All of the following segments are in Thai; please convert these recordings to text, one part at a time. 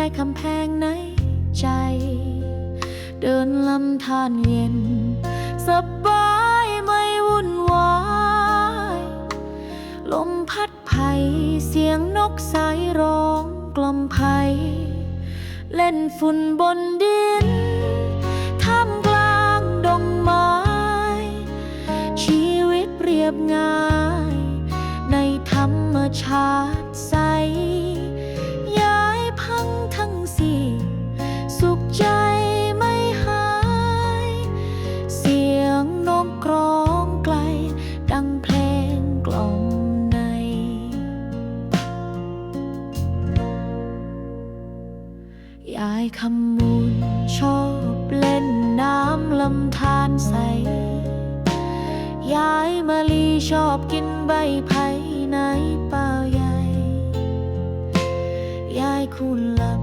ยายคำแพงในใจ เดินลำธารเย็น สบายไม่วุ่นวาย ลมพัดไผ่เสียงนกสายร้องกล่อมไผ่เล่นฝุ่นบนดินท่ามกลางดงไม้ ชีวิตเรียบง่าย ในธรรมชาติ ใส ยายมะลีชอบกินใบไผ่ในป่าใหญ่ ยายคุณหลับ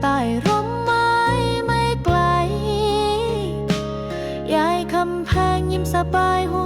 ใต้ร่มไม้ไม่ไกล ยายคำแพงยิ้มสบายหัว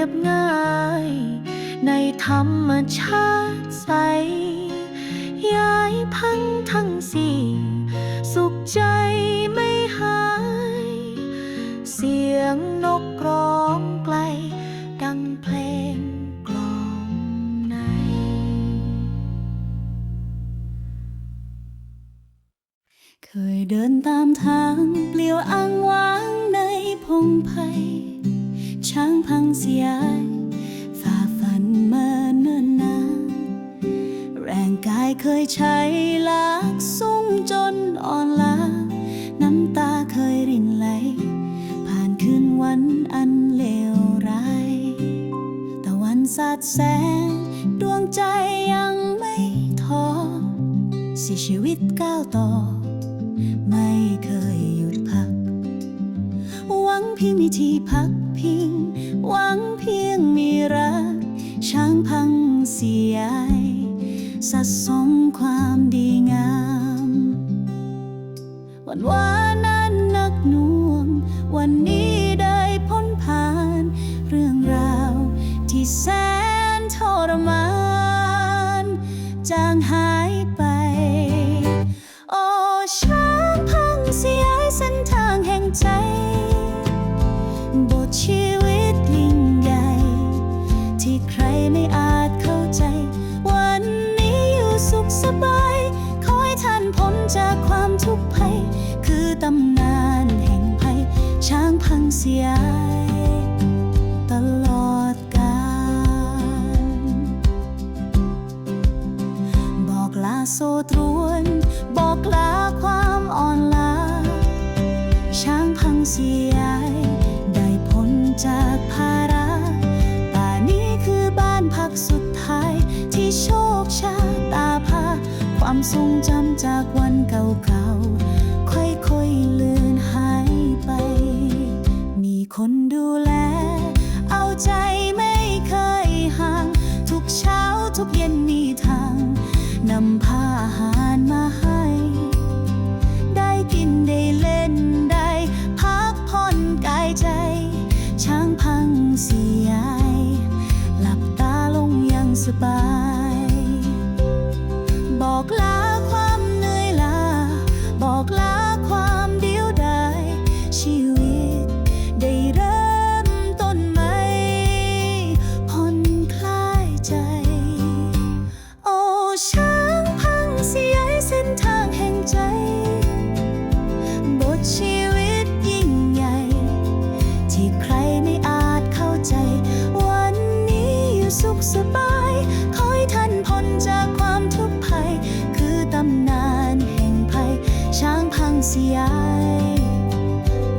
รียบง่าย ในธรรมชาติใส ย้ายพังทั้งสี่ สุขใจไม่หาย เสียงนกร้องไกล ดังเพลงกล่อมใน เคยเดินตามทางเปลี่ยวอ้างว้างในพงไผ่ ช้างพังเสียยฝ่าฟันมาเนิ่นนานแรงกายเคยใช้ลากสุ่มจนอ่อนล้า น้ำตาเคยรินไหล ผ่านคืนวันอันเลวร้ายตะวันสาดแสงดวงใจยังไม่ท้อสิชีวิตก้าวต่อ ไม่เคยหยุดพัก หวังเพียงมีที่ พิง หวังเพียงมีรัก ช้างพังเสียยสะสมความดีงามวันวา โซตรวน บอกลาความอ่อนล้า ช้างพังเสียยได้พ้นจากภาระป่านี้คือบ้านพักสุดท้าย ที่โชคชะตาพา ความทรงจำจากวันเก่าๆค่อยๆเลือนหายไป มีคนดูแล อ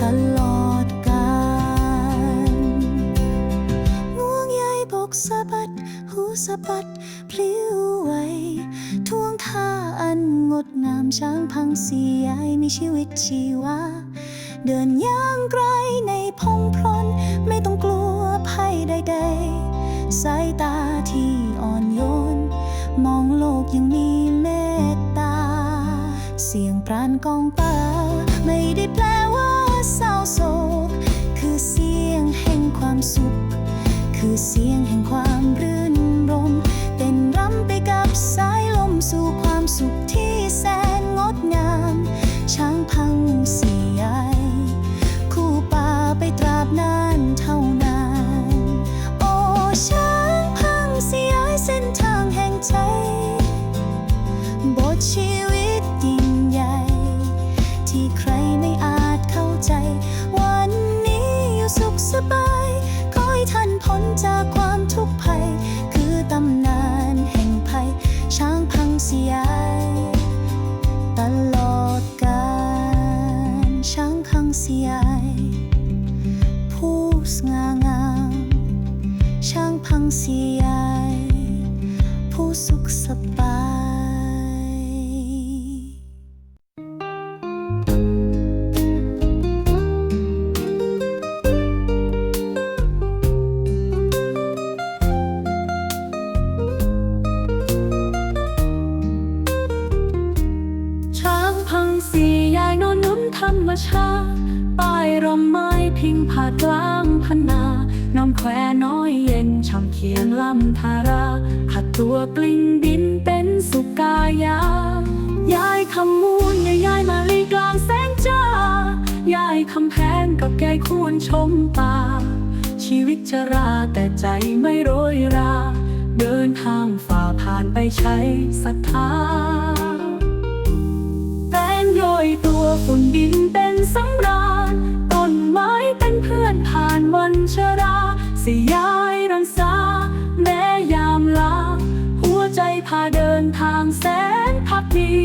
ตลอดกาลห่วงใยบกสะบัด หูสะบัดพลิ้วไหวทวงท่าอันงดงามช้างพังเสียายมีชีวิตชีวา เดินย่างไกลในพงพรนไม่ต้องกลัวภัยใดๆ สายตาที่อ่อนโยน มองโลกยังมีเมตตา เสียงปราณกองไป ไม่อาจเข้าใจ วันนี้อยู่สุขสบาย ขอให้ท่านพ้นจากความทุกข์ภัย คือตำนานแห่งภัย ช้างพังเสียายตลอดกาลช้างพังเสียายผู้สง่างาม ช้างพังเสียายผู้สุขสบาย สียายนอนนุ้นธรรมชาติป้ายร่มไม้พิงผาดกลางพนาน้องแควน้อยเย็นช่ำเขียงลำธาราขัดตัวกลิ้งดินเป็นสุกายายายคำมูลยายมาลีกลางแสงจ้ายายคำแพงกับแกคูนชมป่าชีวิตจะราแต่ใจไม่โรยรา เดินทางฝ่าผ่านไปใช้ศรัทธา โรยตัวฝุ่นดินเป็นสำราญต้นไม้เป็นเพื่อนผ่านวันชรา สยายรังสา แม้ยามลา หัวใจพาเดินทางแสนพักดี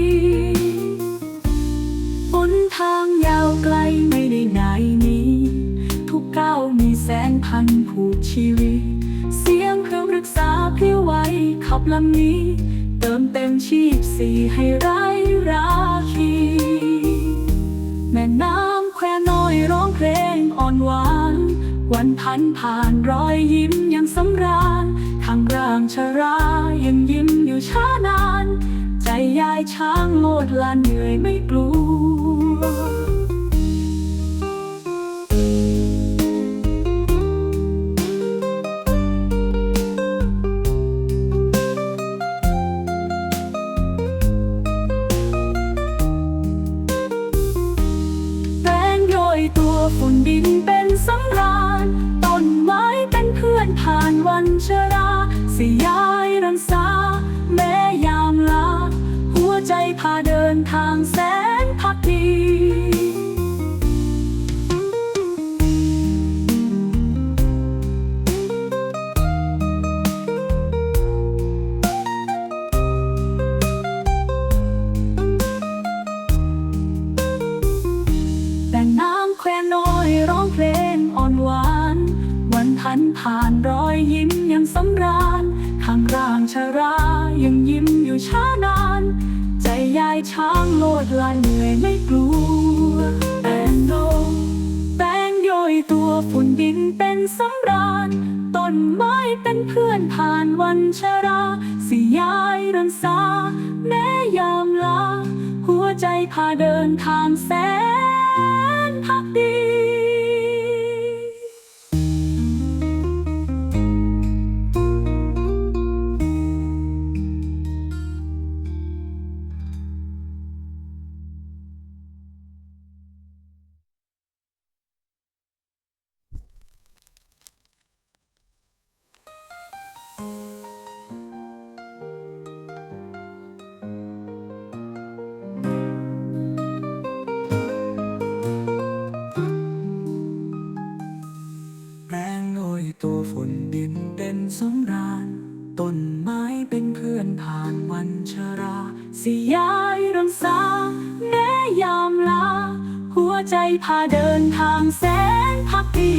หนทางยาวไกลไม่ได้ไหนนี้ ทุกก้าวมีแสนพันผูกชีวิต เสียงเครื่องรึกษาพลิ้วไหวขับลำนี้ เติมเต็มชีพสีให้ไร้รา แม่น้ำแควน้อยร้องเพลงอ่อนหวาน วันพันผ่านรอยยิ้มยังสำราญข้างร่างชรายังยิ้มอยู่ช้านาน ใจยายช้างโลดลานเหนื่อยไม่กลัว พาเดินทางแสนพักดีแต่น้ำแควน้อยร้องเพลงอ่อนหวาน วันพันผ่านรอยยิ้มยังสำราญข้างร่างชรายังยิ้มอยู่ช้าน ยายช้างโลดลานเหนื่อยไม่กลัวแอนโนแป้งโยยตัวฝุ่นดินเป็นสำราญต้นไม้เป็นเพื่อนผ่านวันชราสยายรันสาแม้ยามลา หัวใจพาเดินทางแสนพักดี ฝุ่นดินเป็นสำราญต้นไม้เป็นเพื่อนผ่านวันชราสยายรังสาแม้ยามลา หัวใจพาเดินทางแสนพักดี